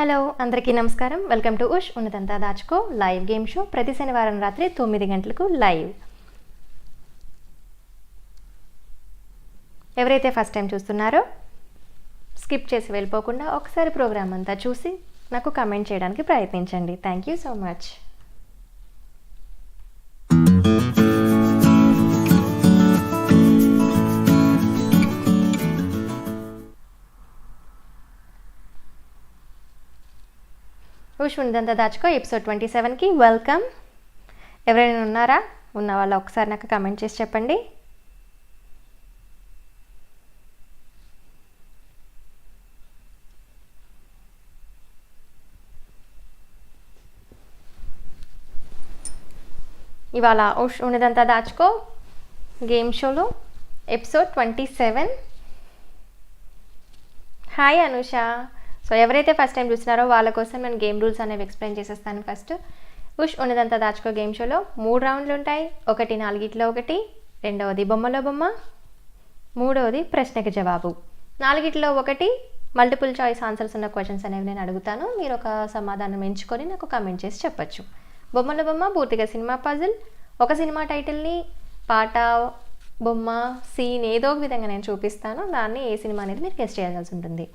Hello అందరికీ నమస్కారం. Welcome to ఉష్ ఉన్నదంతా దాచుకో లైవ్ గేమ్ షో ప్రతి శనివారం రాత్రి తొమ్మిది గంటలకు లైవ్. ఎవరైతే ఫస్ట్ టైం చూస్తున్నారో స్కిప్ చేసి వెళ్ళిపోకుండా ఒకసారి ప్రోగ్రామ్ అంతా చూసి నాకు కమెంట్ చేయడానికి ప్రయత్నించండి. థ్యాంక్ యూ సో మచ్ ఉష్ ఉన్నదంతా దాచుకో ఎపిసోడ్ ట్వంటీ సెవెన్కి వెల్కమ్ ఎవరైనా ఉన్నారా? ఉన్న వాళ్ళు ఒకసారి నాకు కమెంట్ చేసి చెప్పండి. ఇవాళ ఉష్ ఉన్నదంతా దాచుకో గేమ్ షోలో episode twenty seven hi Anusha so ఎవరైతే ఫస్ట్ టైం చూస్తున్నారో వాళ్ళ కోసం నేను గేమ్ రూల్స్ అనేవి ఎక్స్ప్లెయిన్ చేసేస్తాను ఫస్ట్ ఉష్ ఉన్నదంతా దాచుకో గేమ్ షోలో మూడు రౌండ్లు ఉంటాయి. ఒకటి నాలుగిట్లో ఒకటి రెండవది బొమ్మలో బొమ్మ మూడవది ప్రశ్నకి జవాబు. నాలుగిట్లో ఒకటి మల్టిపుల్ చాయిస్ ఆన్సర్స్ ఉన్న క్వశ్చన్స్ అనేవి నేను అడుగుతాను. మీరు ఒక సమాధానం ఎంచుకొని నాకు కమెంట్ చేసి చెప్పొచ్చు. బొమ్మల బొమ్మ పూర్తిగా సినిమా పజిల్ ఒక సినిమా టైటిల్ని పాట బొమ్మ సీన్ ఏదో ఒక విధంగా నేను చూపిస్తాను. దాన్ని ఏ సినిమా అనేది మీరు గెస్ట్ చేయాల్సి ఉంటుంది.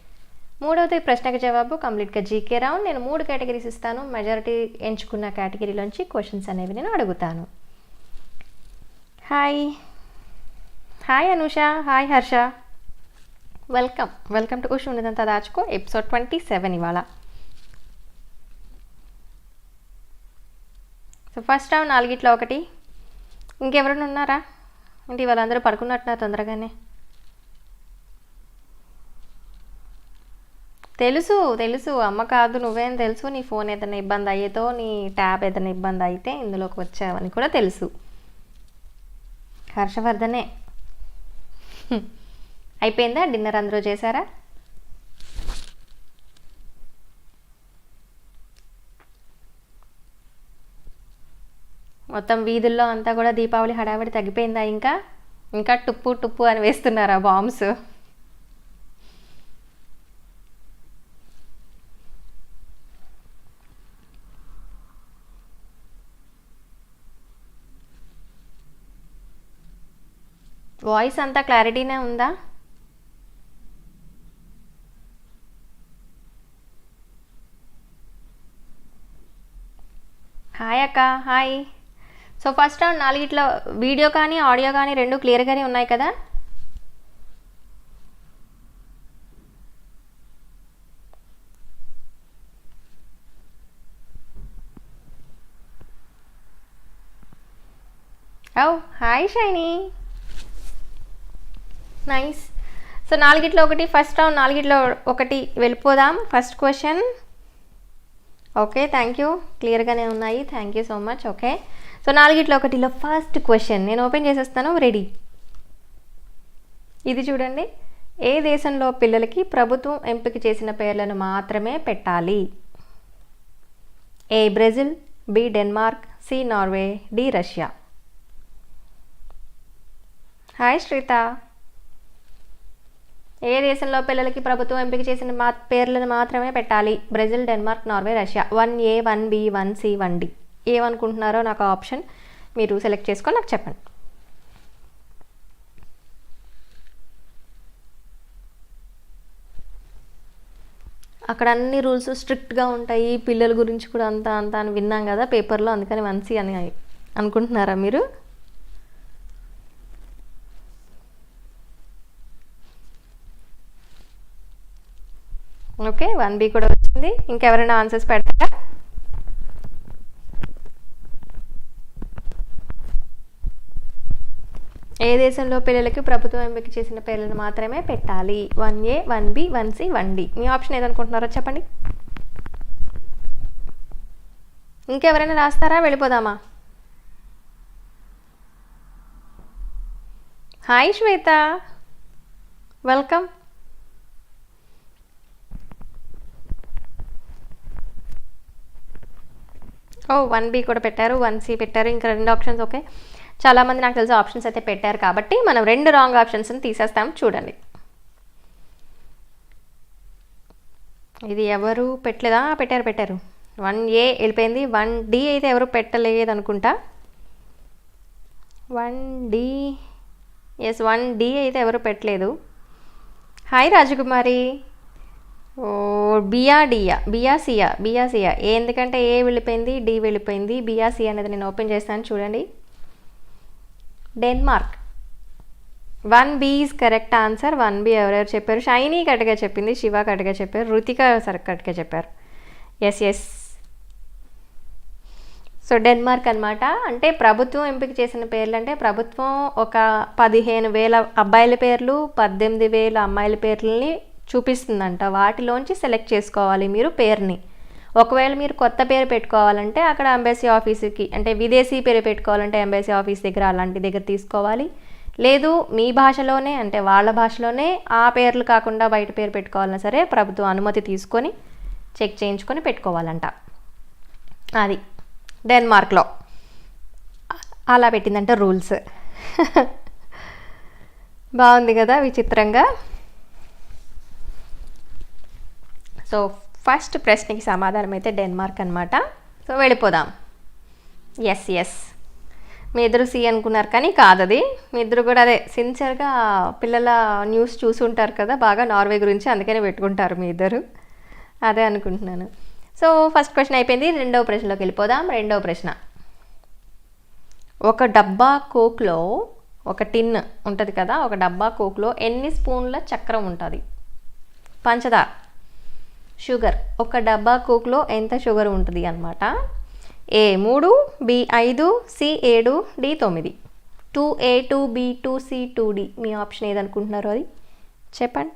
మూడవది ప్రశ్నకు జవాబు కంప్లీట్గా జీకే రౌండ్ నేను మూడు కేటగిరీస్ ఇస్తాను. మెజారిటీ ఎంచుకున్న కేటగిరీలోంచి క్వశ్చన్స్ అనేవి నేను అడుగుతాను. Hi. Hi Anusha. Hi Harsha. Welcome. Welcome to question ఉన్నదంతా దాచుకో. ఎపిసోడ్ ట్వంటీ సెవెన్ ఇవాళ. సో ఫస్ట్ రౌండ్ నాలుగిట్లో ఒకటి. ఇంకెవరైనా ఉన్నారా? అంటే వాళ్ళందరూ పడుకున్నట్టున్నారు తొందరగానే. తెలుసు తెలుసు. అమ్మ కాదు నువ్వేం తెలుసు? నీ ఫోన్ ఏదైనా ఇబ్బంది అయ్యేతో నీ ట్యాబ్ ఏదైనా ఇబ్బంది అయితే ఇందులోకి వచ్చావని కూడా తెలుసు. హర్షవర్ధనే. అయిపోయిందా? డిన్నర్ అందరూ చేశారా? మొత్తం వీధుల్లో అంతా కూడా దీపావళి హడావిడి తగ్గిపోయిందా ఇంకా? ఇంకా టుప్పు టుప్పు అని వేస్తున్నారా బాంబ్స్? వాయిస్ అంతా క్లారిటీనే ఉందా? హాయ్ అక్క హాయ్. సో ఫస్ట్ రౌండ్ నాలుగిట్లో వీడియో కానీ ఆడియో కానీ రెండు క్లియర్గానే ఉన్నాయి కదా? Oh hi Shiny. Nice so నాలుగిట్లో ఒకటి ఫస్ట్ రౌండ్ నాలుగిట్లో ఒకటి వెళ్ళిపోదాం. First question okay thank you క్లియర్గానే ఉన్నాయి. Thank you so much okay so నాలుగిట్లో ఒకటిలో ఫస్ట్ క్వశ్చన్ నేను ఓపెన్ చేసేస్తాను. రెడీ ఇది చూడండి. ఏ దేశంలో పిల్లలకి ప్రభుత్వం ఎంపిక చేసిన పేర్లను మాత్రమే పెట్టాలి? A Brazil B Denmark C Norway D Russia. Hi Shritha. ఏ దేశంలో పిల్లలకి ప్రభుత్వం ఎంపిక చేసిన మా పేర్లను మాత్రమే పెట్టాలి? Brazil Denmark Norway Russia. One A one B one C one D. ఏమనుకుంటున్నారో నాకు ఆప్షన్ మీరు సెలెక్ట్ చేసుకొని నాకు చెప్పండి. అక్కడ అన్ని రూల్స్ స్ట్రిక్ట్గా ఉంటాయి. పిల్లల గురించి కూడా అంతా అంతా అని విన్నాం కదా పేపర్లో అందుకని వన్ సి అని అనుకుంటున్నారా మీరు? ఓకే వన్ బి కూడా వచ్చింది. ఇంకెవరైనా ఆన్సర్స్ పెడతారా? ఏ దేశంలో పిల్లలకి ప్రభుత్వం ఎంపిక చేసిన పేర్లను మాత్రమే పెట్టాలి? One A one B one C one D. Me option ఏదనుకుంటున్నారో చెప్పండి. ఇంకెవరైనా రాస్తారా? వెళ్ళిపోదామా? Hi Shweta. Welcome. Oh one B కూడా పెట్టారు వన్ సి పెట్టారు ఇంకా రెండు ఆప్షన్స్ ఓకే చాలామంది నాకు తెలిసి ఆప్షన్స్ అయితే పెట్టారు కాబట్టి మనం రెండు రాంగ్ ఆప్షన్స్ని తీసేస్తాం చూడండి. ఇది ఎవరు పెట్టలేదా? పెట్టారు పెట్టారు. వన్ ఏ వెళ్ళిపోయింది. వన్ డి అయితే ఎవరు పెట్టలేదు అనుకుంటా one D yes one D అయితే ఎవరు పెట్టలేదు. హాయ్ రాజకుమారి. ఓ బియాడియా బియాసియా బియాసియా ఎందుకంటే ఏ వెళ్ళిపోయింది డి వెళ్ళిపోయింది బియాసియా అనేది నేను ఓపెన్ చేస్తాను చూడండి. Denmark. One B is correct answer one B ఎవరెవరు చెప్పారు? షైనీ కరెక్ట్గా చెప్పింది శివ కరెక్ట్గా చెప్పారు రుతిక సర్ కరెక్ట్గా చెప్పారు. ఎస్ ఎస్ సో డెన్మార్క్ అనమాట అంటే ప్రభుత్వం ఎంపిక చేసిన పేర్లు అంటే ప్రభుత్వం ఒక పదిహేను వేల అబ్బాయిల పేర్లు పద్దెనిమిది వేల అమ్మాయిల పేర్లని చూపిస్తుందంట. వాటిలోంచి సెలెక్ట్ చేసుకోవాలి మీరు పేరుని. ఒకవేళ మీరు కొత్త పేరు పెట్టుకోవాలంటే అక్కడ ఎంబసీ ఆఫీస్కి అంటే విదేశీ పేరు పెట్టుకోవాలంటే ఎంబసీ ఆఫీస్ దగ్గర అలాంటి దగ్గర తీసుకోవాలి. లేదు మీ భాషలోనే అంటే వాళ్ళ భాషలోనే ఆ పేర్లు కాకుండా బయట పేరు పెట్టుకోవాలన్నా సరే ప్రభుత్వం అనుమతి తీసుకొని చెక్ చేయించుకొని పెట్టుకోవాలంట. అది డెన్మార్క్లో అలా పెట్టిందంట రూల్స్. బాగుంది కదా విచిత్రంగా. సో ఫస్ట్ ప్రశ్నకి సమాధానం అయితే డెన్మార్క్ అనమాట సో వెళ్ళిపోదాం. ఎస్ ఎస్ మీ ఇద్దరు సి అనుకున్నారు కానీ కాదది మీ ఇద్దరు కూడా అదే సిన్సియర్గా పిల్లల న్యూస్ చూసుంటారు కదా బాగా నార్వే గురించి అందుకనే పెట్టుకుంటారు మీ ఇద్దరు. అదే అనుకుంటున్నాను. సో ఫస్ట్ క్వశ్చన్ అయిపోయింది రెండవ ప్రశ్నలోకి వెళ్ళిపోదాం. రెండవ ప్రశ్న. ఒక డబ్బా కోక్లో ఒక టిన్ ఉంటుంది కదా ఒక డబ్బా కోక్లో ఎన్ని స్పూన్ల చక్రం ఉంటుంది? పంచదార. షుగర్. ఒక డబ్బా కోక్లో ఎంత షుగర్ ఉంటుంది అనమాట ఏ మూడు బి ఐదు సి ఏడు డి తొమ్మిది. Two A two B two C two D. Me option ఏదనుకుంటున్నారో అది? చెప్పండి.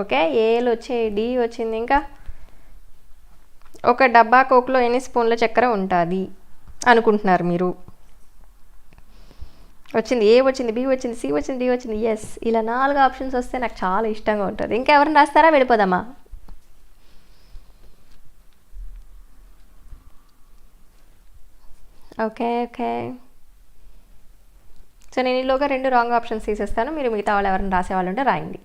ఓకే ఏలు వచ్చే డి వచ్చింది ఇంకా. ఒక డబ్బా కోక్లో ఎన్ని స్పూన్ల చక్కెర ఉంటుంది అనుకుంటున్నారు మీరు? వచ్చింది ఏ వచ్చింది బి వచ్చింది సి వచ్చింది డి వచ్చింది ఎస్ ఇలా నాలుగు ఆప్షన్స్ వస్తే నాకు చాలా ఇష్టంగా ఉంటుంది. ఇంకా ఎవరిని రాస్తారా? వెళ్ళిపోదామా? Okay okay. సో నేను ఈలోగా రెండు రాంగ్ ఆప్షన్స్ తీసేస్తాను. మీరు మిగతా వాళ్ళు ఎవరైనా రాసేవాళ్ళు ఉంటే రాయండి.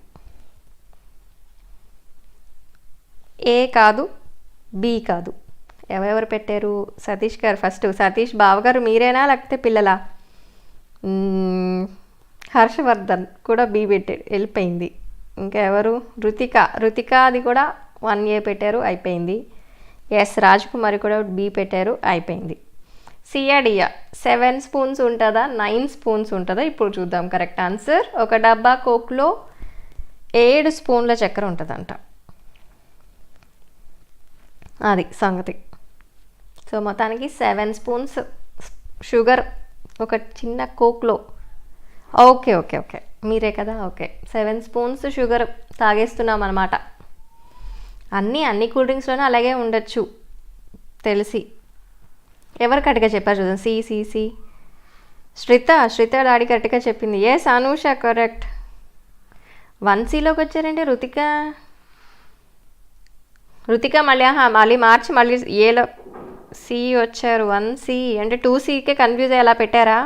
ఏ కాదు బి కాదు. ఎవరెవరు పెట్టారు? సతీష్ గారు ఫస్ట్ సతీష్ బావగారు మీరేనా? లేకపోతే పిల్లలా? హర్షవర్ధన్ కూడా బీ పెట్టాడు వెళ్ళిపోయింది. ఇంకా ఎవరు? రుతిక. రుతిక అది కూడా వన్ ఏ పెట్టారు అయిపోయింది. ఎస్ రాజ్కుమారి కూడా బీ పెట్టారు అయిపోయింది. సియాడియా సెవెన్ స్పూన్స్ ఉంటుందా? నైన్ స్పూన్స్ ఉంటుందా? ఇప్పుడు చూద్దాం కరెక్ట్ ఆన్సర్ ఒక డబ్బా కోక్లో ఏడు స్పూన్ల చక్కెర ఉంటుందంట. అది సంగతి. సో మొత్తానికి సెవెన్ స్పూన్స్ షుగర్ ఒక చిన్న కోక్లో. Okay okay okay. మీరే కదా? ఓకే. సెవెన్ స్పూన్స్ షుగర్ తాగేస్తున్నాం అనమాట అన్నీ అన్ని కూల్ డ్రింక్స్లోనే అలాగే ఉండొచ్చు. తెలిసి. ఎవరు కరెక్ట్గా చెప్పారు చూద్దాం. C C C. Shritha Shritha daddy కరెక్ట్గా చెప్పింది. ఎస్ అనూష కరెక్ట్ వన్ సీలోకి వచ్చారండి రుతిక. రుతిక మళ్ళీ మళ్ళీ మార్చి మళ్ళీ ఏలో సి వచ్చారు. వన్ సి అంటే టూ సీకే కన్ఫ్యూజ్ అయ్యేలా పెట్టారా?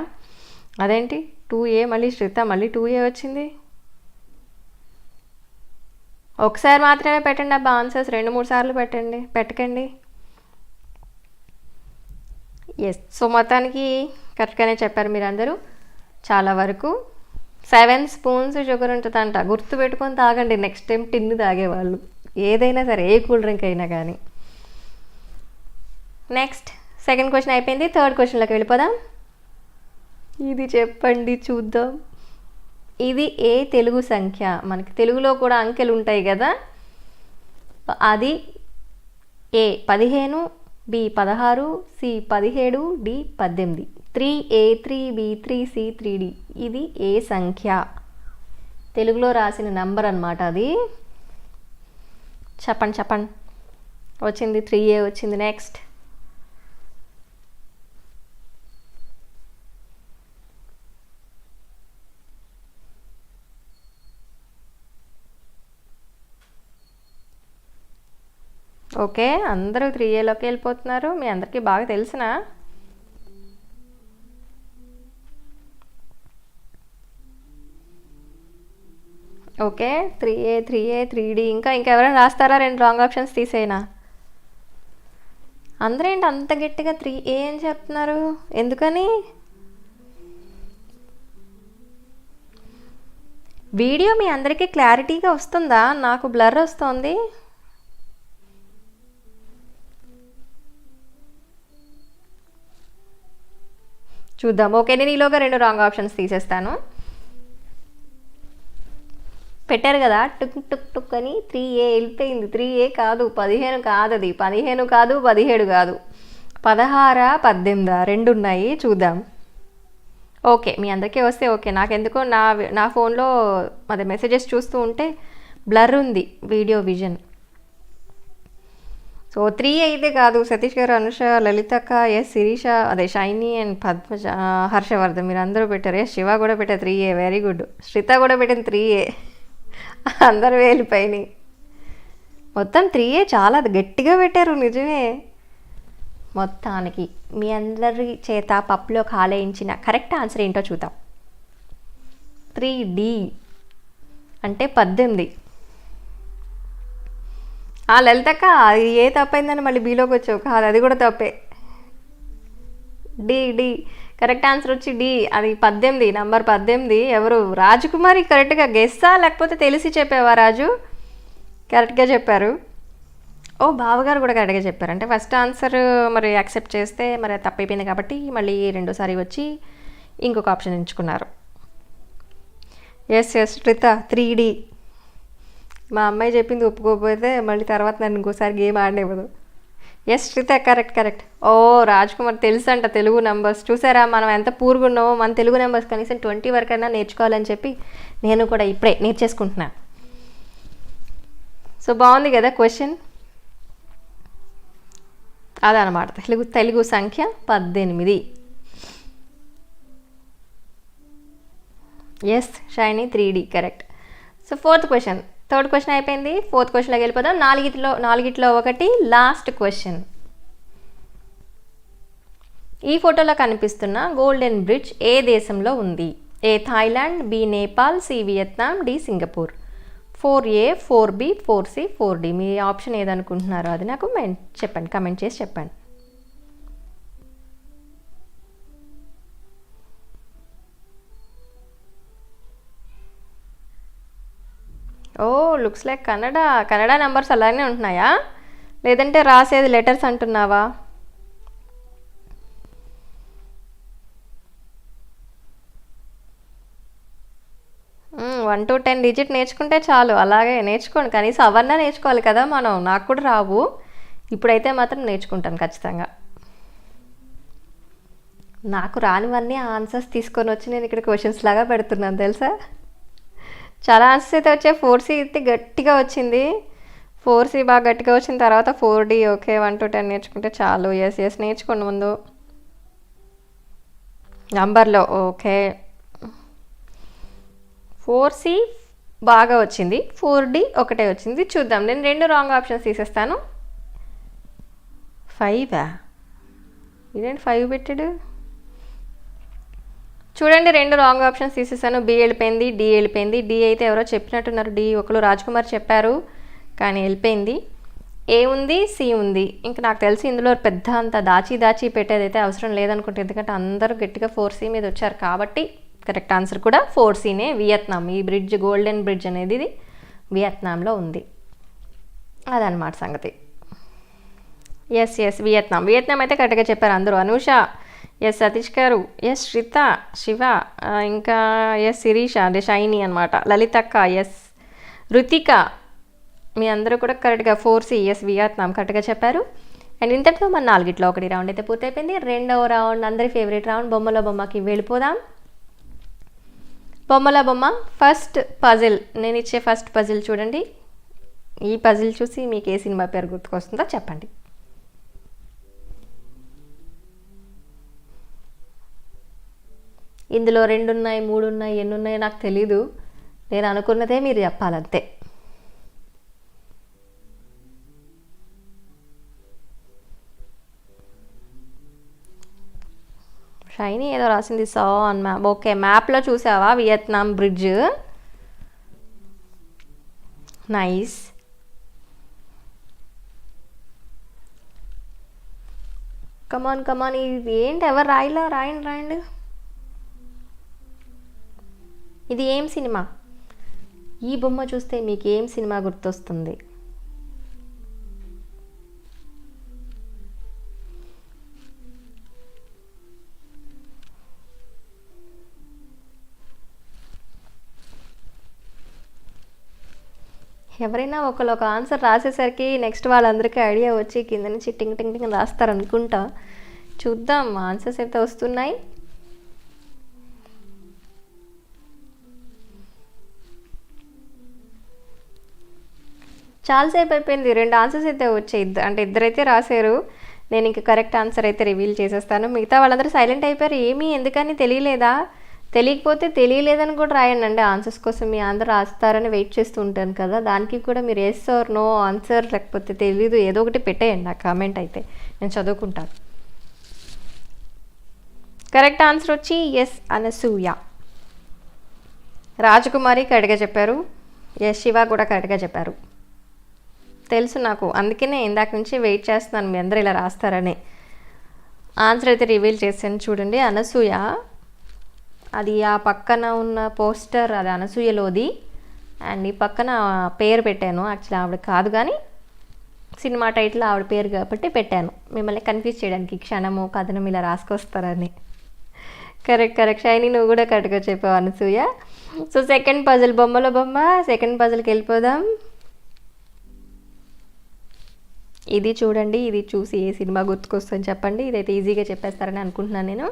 అదేంటి? టూ ఏ మళ్ళీ శ్రిత మళ్ళీ టూ ఏ వచ్చింది. ఒకసారి మాత్రమే పెట్టండి అబ్బా ఆన్సర్స్ రెండు మూడు సార్లు పెట్టండి. పెట్టకండి. ఎస్ సో మొత్తానికి కరెక్ట్గానే చెప్పారు మీరందరూ. చాలా వరకు సెవెన్ స్పూన్స్ షుగర్ ఉంటుందంట. గుర్తు పెట్టుకొని తాగండి. నెక్స్ట్ టైం టిన్ను తాగేవాళ్ళు. ఏదైనా సరే ఏ కూల్ డ్రింక్ అయినా కానీ. నెక్స్ట్ సెకండ్ క్వశ్చన్ అయిపోయింది. థర్డ్ క్వశ్చన్లోకి వెళ్ళిపోదాం. ఇది చెప్పండి చూద్దాం. ఇది ఏ తెలుగు సంఖ్య? మనకి తెలుగులో కూడా అంకెలు ఉంటాయి కదా. అది ఏ పదిహేను బి పదహారు సి పదిహేడు డి పద్దెనిమిది. Three A three B three C three D. ఇది ఏ సంఖ్య? తెలుగులో రాసిన నంబర్ అనమాట అది. చెప్పండి చెప్పండి. వచ్చింది త్రీ ఏ వచ్చింది నెక్స్ట్. ఓకే అందరూ త్రీ ఏలోకి వెళ్ళిపోతున్నారు. మీ అందరికీ బాగా తెలిసిన? Okay three A three A three D ఇంకా ఇంకెవరైనా రాస్తారా? రెండు రాంగ్ ఆప్షన్స్ తీసేనా అందరూ ఏంటి అంత గట్టిగా త్రీ ఏ అని చెప్తున్నారు? ఎందుకని? వీడియో మీ అందరికీ క్లారిటీగా వస్తుందా? నాకు బ్లర్ వస్తుంది. చూద్దాం. ఓకే నేను ఈలోగా రెండు రాంగ్ ఆప్షన్స్ తీసేస్తాను. పెట్టారు కదా టుక్ టుక్ టుక్ అని త్రీ ఏ వెళ్ళిపోయింది. త్రీ ఏ కాదు పదిహేను కాదు అది. పదిహేను కాదు పదిహేడు కాదు. పదహార పద్దెనిమిదా? రెండు ఉన్నాయి చూద్దాం. ఓకే మీ అందరికీ వస్తే ఓకే. నాకెందుకో నా నా ఫోన్లో అదే మెసేజెస్ చూస్తూ ఉంటే బ్లర్ ఉంది వీడియో విజన్ సో త్రీ అయితే కాదు. సతీష్ గారు అనుష లలితక్క ఎస్ శిరీష అదే షైనీ అండ్ పద్మజ హర్షవర్ధన్ మీరు అందరూ పెట్టారు. ఎస్ శివ కూడా పెట్టారు three A. Very good Shritha కూడా పెట్టింది త్రీ ఏ. అందరు వెళ్ళిపోయినాయి. మొత్తం త్రీ ఏ చాలా గట్టిగా పెట్టారు. నిజమే. మొత్తానికి మీ అందరి చేత పప్పులో కాలేయించిన కరెక్ట్ ఆన్సర్ ఏంటో చూద్దాం. త్రీ డి అంటే పద్దెనిమిది. ఆ లలితక్క అది ఏ తప్పైందని మళ్ళీ బీలోకి వచ్చావు? కాదు అది కూడా తప్పే. D D. కరెక్ట్ ఆన్సర్ వచ్చి డి. అది పద్దెనిమిది నంబర్ పద్దెనిమిది. ఎవరు? రాజకుమారి కరెక్ట్గా గెస్సా లేకపోతే తెలిసి చెప్పావా రాజు? కరెక్ట్గా చెప్పారు. ఓ బావగారు కూడా కరెక్ట్గా చెప్పారు. అంటే ఫస్ట్ ఆన్సర్ మరి యాక్సెప్ట్ చేస్తే మరి తప్పైపోయింది కాబట్టి మళ్ళీ రెండోసారి వచ్చి ఇంకొక ఆప్షన్ ఎంచుకున్నారు. Yes yes Shritha three D. మా అమ్మాయి చెప్పింది ఒప్పుకోకపోతే మళ్ళీ తర్వాత నన్ను ఇంకోసారి game ఆడనివ్వదు. Yes Shritha correct correct oh Raj Kumar తెలుసు అంట తెలుగు నెంబర్స్ చూసారా మనం ఎంత పూర్గున్నామో మన తెలుగు నెంబర్స్ కనీసం ట్వంటీ వరకు అయినా నేర్చుకోవాలని చెప్పి నేను కూడా ఇప్పుడే నేర్చేసుకుంటున్నా. సో బాగుంది కదా క్వశ్చన్ అదనమాట తెలుగు తెలుగు సంఖ్య పద్దెనిమిది. Yes Shiny three D correct so fourth question third question అయిపోయింది. ఫోర్త్ క్వశ్చన్లోకి వెళ్ళిపోదాం. నాలుగిట్లో నాలుగిట్లో ఒకటి లాస్ట్ క్వశ్చన్ ఈ ఫోటోలో కనిపిస్తున్న గోల్డెన్ బ్రిడ్జ్ ఏ దేశంలో ఉంది? A Thailand B Nepal C Vietnam D Singapore four A four B four C four D me option ఏదనుకుంటున్నారో అది నాకు చెప్పండి. కమెంట్ చేసి చెప్పండి. ఓ looks like Kannada. Kannada numbers అలానే ఉంటున్నాయా? లేదంటే రాసేది లెటర్స్ అంటున్నావా? వన్ టు టెన్ డిజిట్ నేర్చుకుంటే చాలు. అలాగే నేర్చుకోండి. కనీసం అవన్నా నేర్చుకోవాలి కదా మనం. నాకు కూడా రావు. ఇప్పుడైతే మాత్రం నేర్చుకుంటాను ఖచ్చితంగా. నాకు రానివన్నీ ఆన్సర్స్ తీసుకొని వచ్చి నేను ఇక్కడ క్వశ్చన్స్ లాగా పెడుతున్నాను. తెలుసా? చాలా ఆన్సర్స్ అయితే వచ్చాయి ఫోర్ సి అయితే గట్టిగా వచ్చింది. ఫోర్ సి బాగా గట్టిగా వచ్చిన తర్వాత four D okay one two ten నేర్చుకుంటే చాలు. ఎస్ ఎస్ నేర్చుకోండి ముందు. నంబర్లో ఓకే. ఫోర్ సి బాగా వచ్చింది. ఫోర్ డి ఒకటే వచ్చింది. చూద్దాం. నేను రెండు రాంగ్ ఆప్షన్స్ తీసేస్తాను. ఫైవా ఇదేంటి ఫైవ్ పెట్టాడు? చూడండి రెండు రాంగ్ ఆప్షన్స్ తీసేసాను. బి వెళ్ళిపోయింది డి వెళ్ళిపోయింది. డి అయితే ఎవరో చెప్పినట్టున్నారు. డి ఒకరు రాజ్ కుమార్ చెప్పారు కానీ వెళ్ళిపోయింది. ఏ ఉంది? సి ఉంది. ఇంకా నాకు తెలిసి ఇందులో పెద్ద అంత దాచి దాచి పెట్టేదైతే అవసరం లేదనుకుంటే. ఎందుకంటే అందరూ గట్టిగా ఫోర్ సి మీద వచ్చారు కాబట్టి కరెక్ట్ ఆన్సర్ కూడా ఫోర్ సీనే వియత్నాం. ఈ బ్రిడ్జ్ గోల్డెన్ బ్రిడ్జ్ అనేది ఇది వియత్నాంలో ఉంది. అదనమాట సంగతి. Yes yes. వియత్నాం. వియత్నాం అయితే కరెక్ట్గా చెప్పారు అందరూ. అనూష ఎస్ సతీష్ గారు. ఎస్ శ్రిత శివ ఇంకా ఎస్ శిరీష అంటే షైని అనమాట లలితక్క ఎస్ రుతిక మీ అందరూ కూడా కరెక్ట్గా ఫోర్ సి ఎస్ వియత్నాం కరెక్ట్గా చెప్పారు. అండ్ ఇంతటితో మన నాలుగిట్లో ఒకటి రౌండ్ అయితే పూర్తయిపోయింది. రెండవ రౌండ్ అందరి ఫేవరెట్ రౌండ్ బొమ్మల బొమ్మకి వెళ్ళిపోదాం. బొమ్మల బొమ్మ ఫస్ట్ పజిల్ నేను ఇచ్చే ఫస్ట్ పజిల్ చూడండి. ఈ పజిల్ చూసి మీకు ఏ సినిమా పేరు గుర్తుకొస్తుందో చెప్పండి. ఇందులో రెండు ఉన్నాయి మూడు ఉన్నాయి ఎన్ని ఉన్నాయో నాకు తెలీదు. నేను అనుకున్నదే మీరు చెప్పాలంతే. షైనీ ఏదో రాసింది సా ఆన్ మ్యాప్ ఓకే మ్యాప్లో చూసావా? Vietnam bridge. Nice. Come on come on ఇది ఏంటి ఎవరు రాయిలా? రాయండి రాయండి. ఇది ఏం సినిమా? ఈ బొమ్మ చూస్తే మీకు ఏం సినిమా గుర్తొస్తుంది? ఎవరైనా ఒకళ్ళు ఒక ఆన్సర్ రాసేసరికి నెక్స్ట్ వాళ్ళందరికీ ఐడియా వచ్చి కింద నుంచి టింగ్ టింగ్ టింగ్ రాస్తారు అనుకుంటా చూద్దాం ఆన్సర్స్ అయితే వస్తున్నాయి. చాలాసేపు అయిపోయింది. రెండు ఆన్సర్స్ అయితే వచ్చాయి. అంటే ఇద్దరైతే రాశారు. నేను ఇంక కరెక్ట్ ఆన్సర్ అయితే రివీల్ చేసేస్తాను. మిగతా వాళ్ళందరూ సైలెంట్ అయిపోయారు. ఏమీ ఎందుకని తెలియలేదా? తెలియకపోతే తెలియలేదని కూడా రాయండి అండి ఆన్సర్స్ కోసం మీ అందరూ రాస్తారని వెయిట్ చేస్తూ ఉంటాను కదా. దానికి కూడా మీరు ఎస్ ఆర్ నో ఆన్సర్ లేకపోతే తెలీదు. ఏదో ఒకటి పెట్టేయండి నా కామెంట్ అయితే. నేను చదువుకుంటాను. కరెక్ట్ ఆన్సర్ వచ్చి ఎస్ అనసూయ. రాజకుమారి కరెక్ట్గా చెప్పారు. ఎస్ శివ కూడా కరెక్ట్గా చెప్పారు. తెలుసు నాకు. అందుకనే ఇందాక నుంచి వెయిట్ చేస్తున్నాను. మీ అందరూ ఇలా రాస్తారని. ఆన్సర్ అయితే రివీల్ చేశాను చూడండి. అనసూయ. అది ఆ పక్కన ఉన్న పోస్టర్ అది అనసూయలోది. అండ్ ఈ పక్కన పేరు పెట్టాను. యాక్చువల్లీ ఆవిడ కాదు కానీ సినిమా టైటిల్ ఆవిడ పేరు కాబట్టి పెట్టాను. మిమ్మల్ని కన్ఫ్యూజ్ చేయడానికి క్షణము కథనం ఇలా రాసుకొస్తారని. కరెక్ట్ కరెక్ట్ షైని నువ్వు కూడా కరెక్ట్గా చెప్పావు అనసూయ. సో సెకండ్ పజిల్ బొమ్మల బొమ్మ. సెకండ్ పజిల్కి వెళ్ళిపోదాం. ఇది చూడండి ఇది చూసి ఏ సినిమా గుర్తుకొస్తుందని చెప్పండి. ఇదైతే ఈజీగా చెప్పేస్తారని అనుకుంటున్నాను నేను.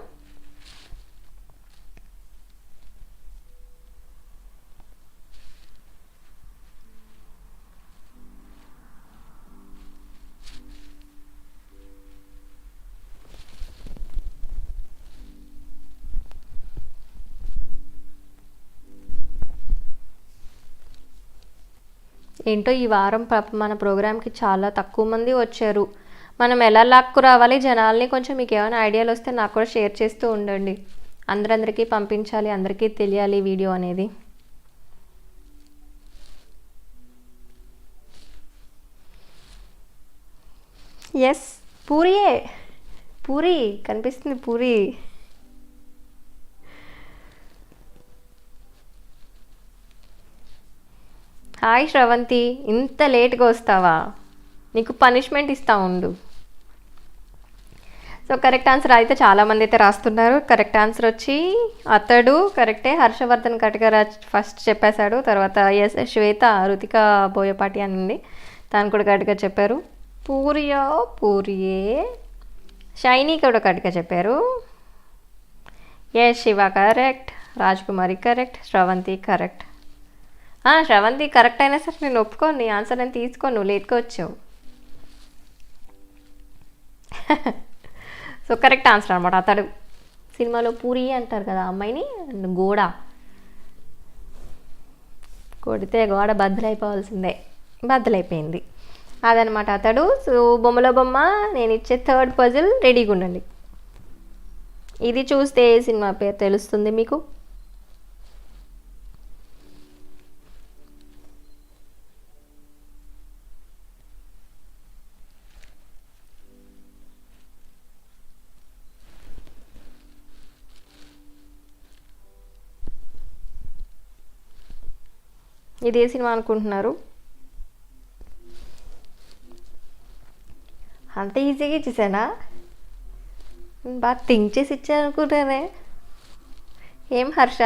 ఏంటో ఈ వారం మన ప్రోగ్రామ్కి చాలా తక్కువ మంది వచ్చారు. మనం ఎలా లాక్కు రావాలి జనాల్ని కొంచెం మీకు ఏమైనా ఐడియాలు వస్తే నాకు కూడా షేర్ చేస్తూ ఉండండి. అందరందరికీ పంపించాలి అందరికీ తెలియాలి వీడియో అనేది. ఎస్ పూరియే పూరి కనిపిస్తుంది పూరి. హాయ్ శ్రవంతి ఇంత లేట్గా వస్తావా? నీకు పనిష్మెంట్ ఇస్తా ఉండు. సో కరెక్ట్ ఆన్సర్ అయితే చాలామంది అయితే రాస్తున్నారు. కరెక్ట్ ఆన్సర్ వచ్చి అతడు కరెక్టే. హర్షవర్ధన్ కట్గా ఫస్ట్ చెప్పేశాడు. తర్వాత ఎస్ శ్వేత రుతిక బోయపాటి అని ఉంది తను కూడా గట్టిగా చెప్పారు. పూరియో పూరియే. షైనీ కూడా గట్టిగా చెప్పారు. Yes Shiva correct. Rajkumari correct. Sravanthi correct. Sravanthi correct అయినా సరే నేను ఒప్పుకోను. నీ ఆన్సర్ అని తీసుకోను. నువ్వు లేట్గా వచ్చావు. సో కరెక్ట్ ఆన్సర్ అనమాట అతడు. సినిమాలో పూరి అంటారు కదా అమ్మాయిని అండ్ గోడ. కొడితే గోడ బద్దలైపోవాల్సిందే. బద్దలైపోయింది. అదనమాట అతడు. సో బొమ్మలో బొమ్మ నేను ఇచ్చే థర్డ్ పజిల్ రెడీగా ఉండండి ఇది చూస్తే ఏ సినిమా పేరు తెలుస్తుంది మీకు? ఇది ఏ సినిమా అనుకుంటున్నారు. అంత ఈజీగా ఇచ్చేసానా? బాగా థింక్ చేసి ఇచ్చానుకుంటానే ఏం హర్ష?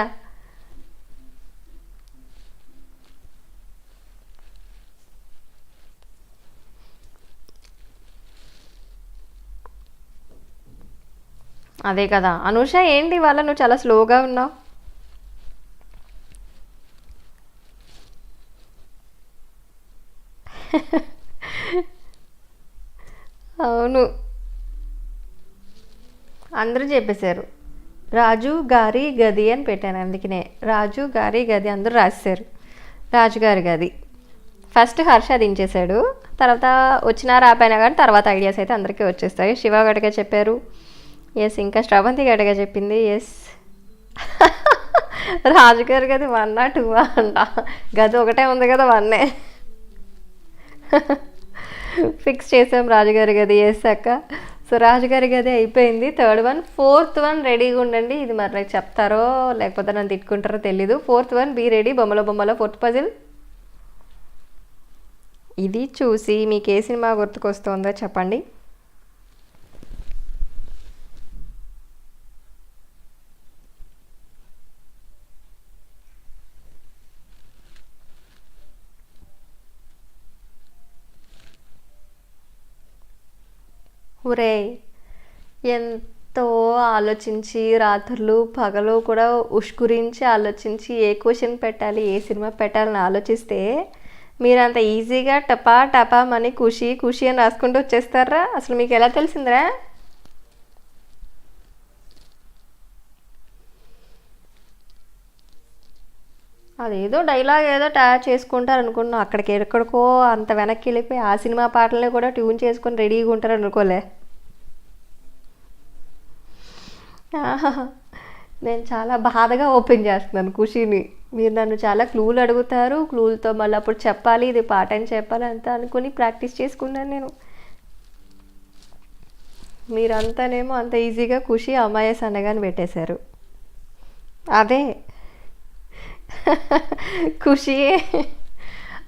అదే కదా. అనూష ఏంటి వాళ్ళ నువ్వు చాలా స్లోగా ఉన్నావు? అవును. అందరూ చెప్పేశారు. రాజు గారి గది అని పెట్టాను అందుకనే. రాజు గారి గది అందరూ రాశారు రాజుగారి గది. ఫస్ట్ హర్ష దించేశాడు. తర్వాత వచ్చినా రాపోయినా కానీ తర్వాత ఐడియాస్ అయితే అందరికీ వచ్చేస్తాయి. శివ గడగా చెప్పారు. ఎస్ ఇంకా శ్రవంతి గడగా చెప్పింది. ఎస్ రాజుగారి గది వన్ టూ అంట గది ఒకటే ఉంది కదా వన్నే. ఫిక్స్ చేసాం రాజుగారి గది వేసాక. సో రాజుగారి గది అయిపోయింది. థర్డ్ వన్ ఫోర్త్ వన్ రెడీగా ఉండండి. ఇది మరి నాకు చెప్తారో లేకపోతే నన్ను తిట్టుకుంటారో తెలీదు. Fourth one B ready. బొమ్మలో బొమ్మలో ఫోర్త్ పజిల్. ఇది చూసి మీకు ఏ సినిమా గుర్తుకొస్తుందో చెప్పండి. ఒరే ఎంతో ఆలోచించి రాత్రులు పగలు కూడా ఉష్ గురించి ఆలోచించి ఏ క్వశ్చన్ పెట్టాలి ఏ సినిమా పెట్టాలని ఆలోచిస్తే మీరు అంత ఈజీగా టపా టపా మని ఖుషి ఖుషి అని రాసుకుంటూ వచ్చేస్తారా? అసలు మీకు ఎలా తెలిసిందిరా? అదేదో డైలాగ్ ఏదో తయారు చేసుకుంటారు అనుకున్నాం అక్కడికి ఎక్కడికో అంత వెనక్కి వెళ్ళిపోయి ఆ సినిమా పాటల్ని కూడా ట్యూన్ చేసుకొని రెడీగా ఉంటారు అనుకోలే నేను చాలా బాధగా ఓపెన్ చేస్తున్నాను ఖుషిని. మీరు నన్ను చాలా క్లూలు అడుగుతారు క్లూలతో మళ్ళీ అప్పుడు చెప్పాలి ఇది పాట అని చెప్పాలి అంతా అనుకుని ప్రాక్టీస్ చేసుకున్నాను నేను. మీరంతానేమో అంత ఈజీగా ఖుషి అమ్మాయి సన్నగాని పెట్టేశారు. అదే ఖుషి.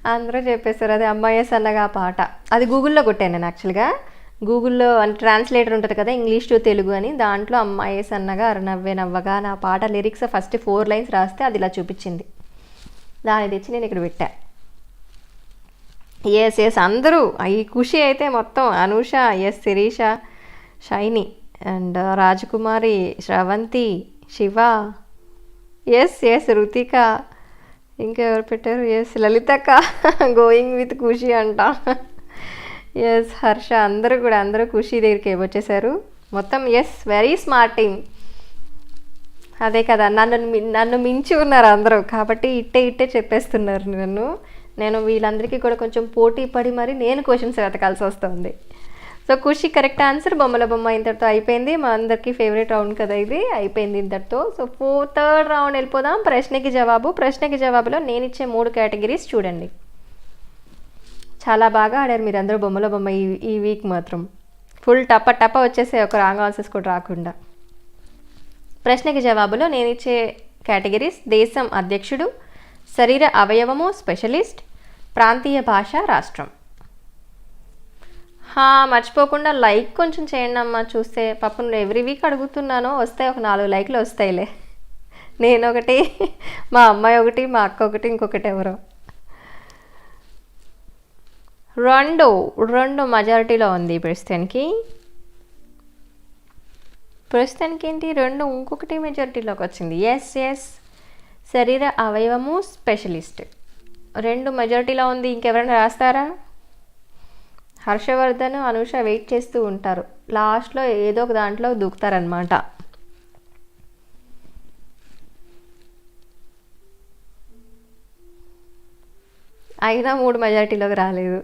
అందరూ చెప్పేశారు అదే అమ్మాయి సన్నగా పాట. అది గూగుల్లో కొట్టాను నేను యాక్చువల్గా గూగుల్లో అంటే ట్రాన్స్లేటర్ ఉంటుంది కదా ఇంగ్లీష్ టు తెలుగు అని దాంట్లో అమ్మాయి సన్నగా అరనవ్వే నవ్వగా నా పాట లిరిక్స్ ఫస్ట్ ఫోర్ లైన్స్ రాస్తే అది ఇలా చూపించింది. దాన్ని తెచ్చి నేను ఇక్కడ పెట్టా. ఎస్ ఎస్ అందరూ ఈ ఖుషి అయితే మొత్తం Anusha S Sirisha Shiny and Rajakumari Sravanthi Shiva S S Ruthika ఇంకెవరు పెట్టారు? ఎస్ లలితక్క. గోయింగ్ విత్ ఖుషి అంట. ఎస్ హర్ష అందరూ కూడా అందరూ ఖుషి దగ్గరికి వచ్చేసారు. మొత్తం ఎస్ వెరీ స్మార్ట్ టీమ్ అదే కదా నన్ను నన్ను మించి ఉన్నారు అందరూ. కాబట్టి ఇట్టే ఇట్టే చెప్పేస్తున్నారు నన్ను. నేను వీళ్ళందరికీ కూడా కొంచెం పోటీ పడి మరి నేను క్వశ్చన్స్ వెతకాల్సి వస్తుంది. సో ఖుషి కరెక్ట్ ఆన్సర్ బొమ్మల బొమ్మ ఇంతటితో అయిపోయింది. మా అందరికీ ఫేవరెట్ రౌండ్ కదా ఇది. అయిపోయింది ఇంతటితో. సో ఫోర్ థర్డ్ రౌండ్ వెళ్ళిపోదాం. ప్రశ్నకి జవాబు. ప్రశ్నకి జవాబులో నేను ఇచ్చే మూడు కేటగిరీస్ చూడండి. చాలా బాగా ఆడారు మీరు అందరూ బొమ్మల బొమ్మ ఈ ఈ వీక్ మాత్రం. ఫుల్ టప్ప టప్ప వచ్చేసే ఒక రాంగ్ ఆన్సర్స్ కూడా రాకుండా. ప్రశ్నకి జవాబులో నేను ఇచ్చే కేటగిరీస్ దేశం అధ్యక్షుడు శరీర అవయవము స్పెషలిస్ట్ ప్రాంతీయ భాష రాష్ట్రం. మర్చిపోకుండా లైక్ కొంచెం చేయండి అమ్మా. చూస్తే పాపం ఎవ్రీ వీక్ అడుగుతున్నాను. వస్తాయి ఒక నాలుగు లైక్లు వస్తాయిలే. నేను ఒకటి మా అమ్మాయి ఒకటి మా అక్క ఒకటి ఇంకొకటి ఎవరో. రెండు రెండు మెజారిటీలో ఉంది ప్రస్తుతానికి. ప్రస్తుతానికి ఏంటి? రెండు ఇంకొకటి మెజారిటీలోకి వచ్చింది. ఎస్ ఎస్ శరీర అవయవము స్పెషలిస్ట్ రెండు మెజారిటీలో ఉంది. ఇంకెవరైనా రాస్తారా? హర్షవర్ధన్ అనుష వెయిట్ చేస్తూ ఉంటారు. లాస్ట్లో ఏదో ఒక దాంట్లో దూకుతారనమాట అయినా మూడు మెజారిటీలోకి రాలేదు.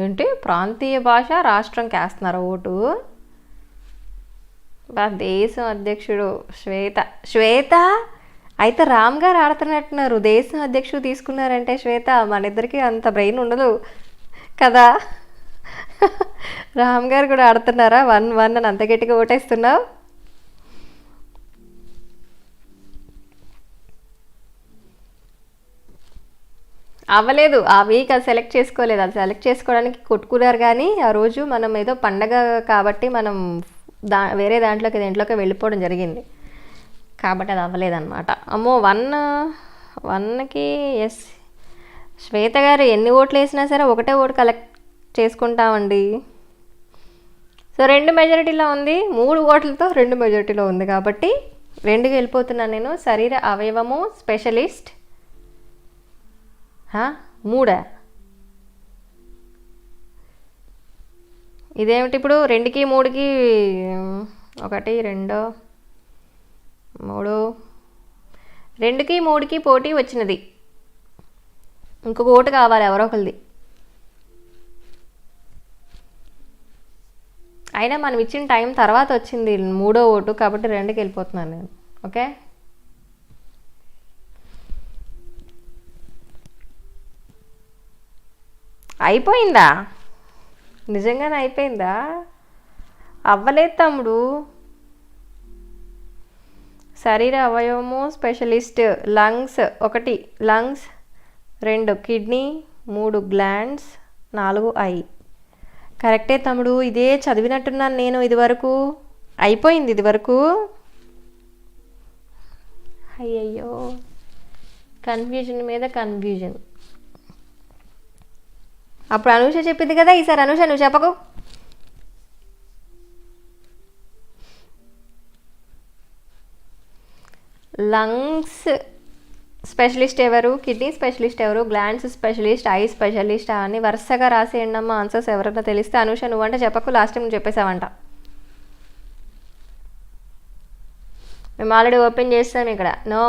ఏంటి? ప్రాంతీయ భాష రాష్ట్రం కేస్తున్నారు ఓటు. దేశం అధ్యక్షుడు శ్వేత. శ్వేత? అయితే రామ్ గారు ఆడుతున్నట్టున్నారు. దేశం అధ్యక్షుడు తీసుకున్నారంటే శ్వేత మన ఇద్దరికి అంత బ్రెయిన్ ఉండదు. కదా? రామ్ గారు కూడా ఆడుతున్నారా? వన్ వన్ అని అంత గట్టిగా ఓటేస్తున్నావు? అవ్వలేదు. ఆ వీక్ అది సెలెక్ట్ చేసుకోలేదు. అది సెలెక్ట్ చేసుకోవడానికి కొట్టుకున్నారు కానీ ఆ రోజు మనం ఏదో పండగ కాబట్టి మనం దా వేరే దాంట్లోకి దేంట్లోకి వెళ్ళిపోవడం జరిగింది. కాబట్టి అది అవ్వలేదన్నమాట. అమ్మో వన్ వన్కి ఎస్ శ్వేత గారు ఎన్ని ఓట్లు వేసినా సరే ఒకటే ఓటు కలెక్ట్ చేసుకుంటామండి. సో రెండు మెజారిటీలో ఉంది మూడు ఓట్లతో రెండు మెజారిటీలో ఉంది కాబట్టి రెండుకి వెళ్ళిపోతున్నాను నేను. శరీర అవయవము స్పెషలిస్ట్ మూడా? ఇదేమిటి ఇప్పుడు? రెండుకి మూడుకి ఒకటి రెండు మూడు. రెండుకి మూడుకి పోటీ వచ్చినది. ఇంకొక ఓటు కావాలి ఎవరో ఒకరిది అయినా మనం ఇచ్చిన టైం తర్వాత వచ్చింది మూడో ఓటు కాబట్టి రెండుకి వెళ్ళిపోతున్నాను నేను ఓకే? అయిపోయిందా? నిజంగానే అయిపోయిందా? అవ్వలేదు తమ్ముడు. శరీర అవయవము స్పెషలిస్ట్ లంగ్స్ ఒకటి లంగ్స్ రెండు కిడ్నీ మూడు గ్లాండ్స్ నాలుగు ఐ. కరెక్టే తమ్ముడు ఇదే చదివినట్టున్నాను నేను ఇదివరకు. అయిపోయింది ఇదివరకు. అయ్యయ్యో. కన్ఫ్యూజన్ మీద కన్ఫ్యూజన్. అప్పుడు అనూష చెప్పింది కదా ఈసారి అనూష నువ్వు చెప్పకు. లంగ్స్ స్పెషలిస్ట్ ఎవరు? కిడ్నీ స్పెషలిస్ట్ ఎవరు? గ్లాండ్స్ స్పెషలిస్ట్ ఐ స్పెషలిస్ట్ అని వరుసగా రాసేయండి అమ్మ ఆన్సర్స్ ఎవరైనా తెలిస్తే అనూష నువ్వంటే చెప్పకు లాస్ట్ టైం చెప్పేసావంట మేము ఆల్రెడీ ఓపెన్ చేస్తాం ఇక్కడ. నో.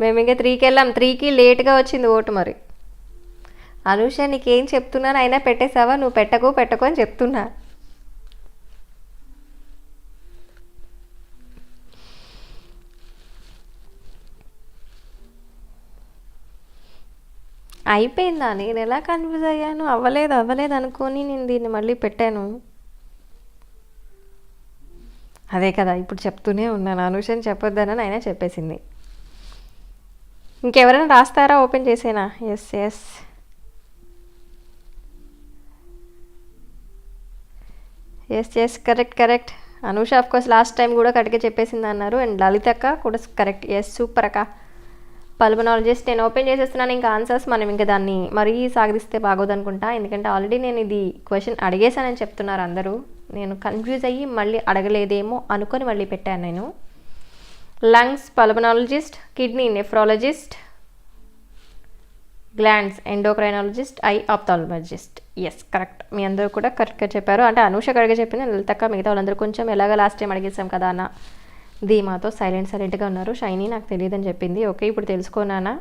మేము ఇంకా త్రీకి వెళ్ళాం. త్రీకి లేట్గా వచ్చింది ఓటు మరి. అనుష నీకేం చెప్తున్నాను? అయినా పెట్టేసావా నువ్వు పెట్టకు పెట్టకు అని చెప్తున్నా. అయిపోయిందా? నేను ఎలా కన్ఫ్యూజ్ అయ్యాను? అవ్వలేదు అవ్వలేదు అనుకొని నేను దీన్ని మళ్ళీ పెట్టాను. అదే కదా ఇప్పుడు చెప్తూనే ఉన్నాను. అనుషని చెప్పొద్దనని అయినా చెప్పేసింది. ఇంకెవరైనా రాస్తారా? Open చేసేనా? Yes yes yes yes correct correct Anusha of course last time కూడా కరెక్ట్గా చెప్పేసింది అన్నారు అండ్ లలితక్క కూడా కరెక్ట్ ఎస్ సూపర్ అక్క. పల్మనాలజిస్ట్ నేను ఓపెన్ చేసేస్తున్నాను ఇంకా ఆన్సర్స్ మనం ఇంకా దాన్ని మరీ సాగదిస్తే బాగోదనుకుంటా ఎందుకంటే ఆల్రెడీ నేను ఇది క్వశ్చన్ అడిగేశానని చెప్తున్నారు అందరూ. నేను కన్ఫ్యూజ్ అయ్యి మళ్ళీ అడగలేదేమో అనుకొని మళ్ళీ పెట్టాను నేను. Lungs pulmonologist kidney nephrologist glands endocrinologist eye ophthalmologist yes correct మీ అందరూ కూడా కరెక్ట్గా చెప్పారు. అంటే అనూష కరెక్ట్గా చెప్పింది లలితక్క మిగతా వాళ్ళందరూ కొంచెం ఎలాగ లాస్ట్ టైం అడిగేసాం కదా అన్న ధీమాతో సైలెంట్ సైలెంట్గా ఉన్నారు. షైనీ నాకు తెలియదని చెప్పింది. ఓకే ఇప్పుడు తెలుసుకోనానా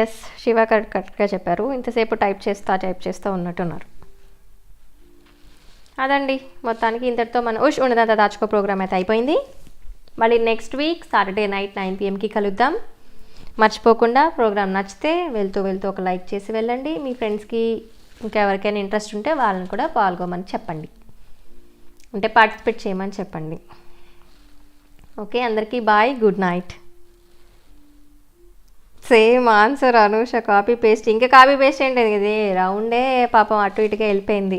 ఎస్ శివ కరెక్ట్ కరెక్ట్గా చెప్పారు. ఇంతసేపు టైప్ చేస్తా టైప్ చేస్తూ ఉన్నట్టున్నారు. అదండి. మొత్తానికి ఇంతటితో మన ఉష్ ఉన్నదంతా దాచుకో ప్రోగ్రామ్ అయితే అయిపోయింది. మళ్ళీ next week Saturday night nine పిఎంకి కలుద్దాం. మర్చిపోకుండా ప్రోగ్రామ్ నచ్చితే వెళ్తూ వెళ్తూ ఒక లైక్ చేసి వెళ్ళండి. మీ ఫ్రెండ్స్కి ఇంకా ఎవరికైనా ఇంట్రెస్ట్ ఉంటే వాళ్ళని కూడా పాల్గొమని చెప్పండి. అంటే పార్టిసిపేట్ చేయమని చెప్పండి. ఓకే అందరికీ bye good night same answer Anusha copy paste ఇంకా కాపీ పేస్ట్ ఏంటి ఇది రౌండే పాపం అటు ఇటుగా వెళ్ళిపోయింది.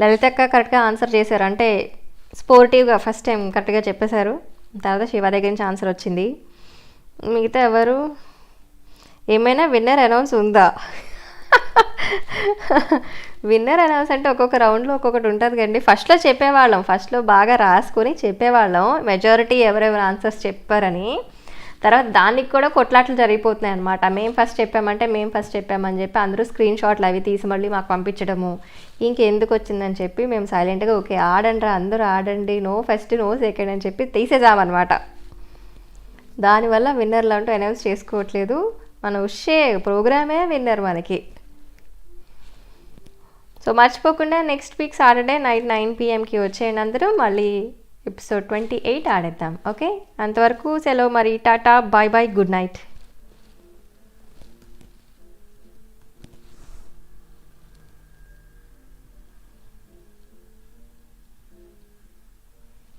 లలితక్క కరెక్ట్గా ఆన్సర్ చేశారు. అంటే స్పోర్టివ్గా ఫస్ట్ టైం కరెక్ట్గా చెప్పేశారు. తర్వాత శివ దగ్గర నుంచి ఆన్సర్ వచ్చింది. మిగతా ఎవరు? ఏమైనా విన్నర్ అనౌన్స్ ఉందా? విన్నర్ అనౌన్స్ అంటే ఒక్కొక్క రౌండ్లో ఒక్కొక్కటి ఉంటుంది కండి ఫస్ట్లో చెప్పేవాళ్ళం. ఫస్ట్లో బాగా రాసుకొని చెప్పేవాళ్ళం. మెజారిటీ ఎవరెవరు ఆన్సర్స్ చెప్పారని. తర్వాత దానికి కూడా కొట్లాట్లు జరిగిపోతున్నాయి అనమాట మేము ఫస్ట్ చెప్పామంటే మేము ఫస్ట్ చెప్పామని చెప్పి అందరూ స్క్రీన్ షాట్లు అవి తీసి మళ్ళీ మాకు పంపించడము. ఇంకెందుకు వచ్చిందని చెప్పి మేము సైలెంట్గా ఓకే ఆడండి రా అందరూ ఆడండి. నో ఫస్ట్ నో సెకండ్ అని చెప్పి తీసేసామన్నమాట దానివల్ల విన్నర్లు అంటూ అనౌన్స్ చేసుకోవట్లేదు. మన ఉషే ప్రోగ్రామే విన్నర్ మనకి. సో మర్చిపోకుండా next week Saturday night nine పిఎంకి వచ్చేయండి అందరూ. మళ్ళీ ఎపిసోడ్ ట్వంటీ ఎయిట్ ఆడేద్దాం. ఓకే అంతవరకు సెలవు మరి. Tata bye bye good night